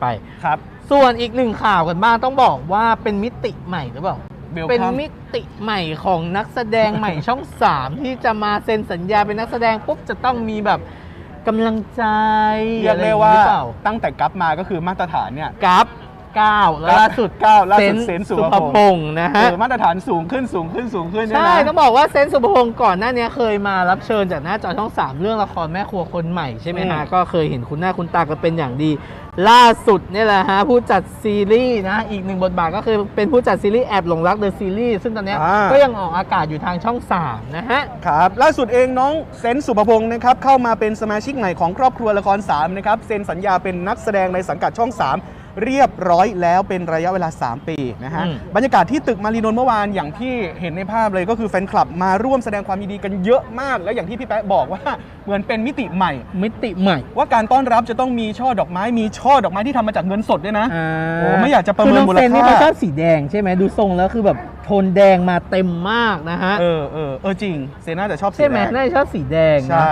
ไป ครับ ส่วนอีกหนึ่งข่าวกันบ้างต้องบอกว่าเป็นมิติใหม่หรือเปล่า Welcome เป็นมิติใหม่ของนักแสดงใหม่ช่องสามที่จะมาเซ็นสัญญาเป็นนักแสดงปุ๊บจะต้องมีแบบกำลังใจเรียกได้ว่าตั้งแต่กลับมาก็คือมาตรฐานเนี่ย กราฟ 9 ล่าสุด9ล่าสุดเซนสุภพงศ์นะฮะมาตรฐานสูงขึ้นสูงขึ้นสูงขึ้นใช่ต้องบอกว่าเซนสุภพงศ์ก่อนหน้านี้เคยมารับเชิญจากหน้าจอช่อง 3 เรื่องละครแม่ครัวคนใหม่ใช่ไหมฮะก็เคยเห็นคุณหน้าคุณตากันเป็นอย่างดี ล่าสุดนี่แหละฮะผู้จัดซีรีส์นะอีกหนึ่งบทบาทก็คือเป็นผู้จัดซีรีส์แอบหลงรักเดอะซีรีส์ซึ่งตอนนี้ก็ยังออกอากาศอยู่ทางช่อง 3 นะฮะครับล่าสุดเองน้องเซนสุภพงศ์นะครับเข้ามาเป็นสมาชิกใหม่ของครอบครัวละคร3นะครับเซ็นสัญญาเป็นนักแสดงในสังกัดช่อง 3 เรียบร้อยแล้วเป็นระยะเวลา 3 ปีนะฮะ อืม บรรยากาศที่ตึกมารีนนท์เมื่อวานอย่างที่เห็นในภาพเลยก็คือแฟนคลับมาร่วมแสดงความยินดีกันเยอะมาก และอย่างที่พี่แป๊ะบอกว่าเหมือนเป็นมิติใหม่ มิติใหม่ว่าการต้อนรับจะต้องมีช่อดอกไม้มีช่อดอกไม้ที่ทำมาจากเงินสดด้วยนะอ่าโอ้ไม่อยากจะประเมินคือน้องมูลค่าเซนนี่เขาชอบสีแดงใช่ไหมดูทรงแล้วคือแบบโทนแดงมาเต็มมากนะฮะเออเออเออจริงเซน่าจะชอบสีใช่ไหมแดงน่าจะชอบสีแดงนะ ใช่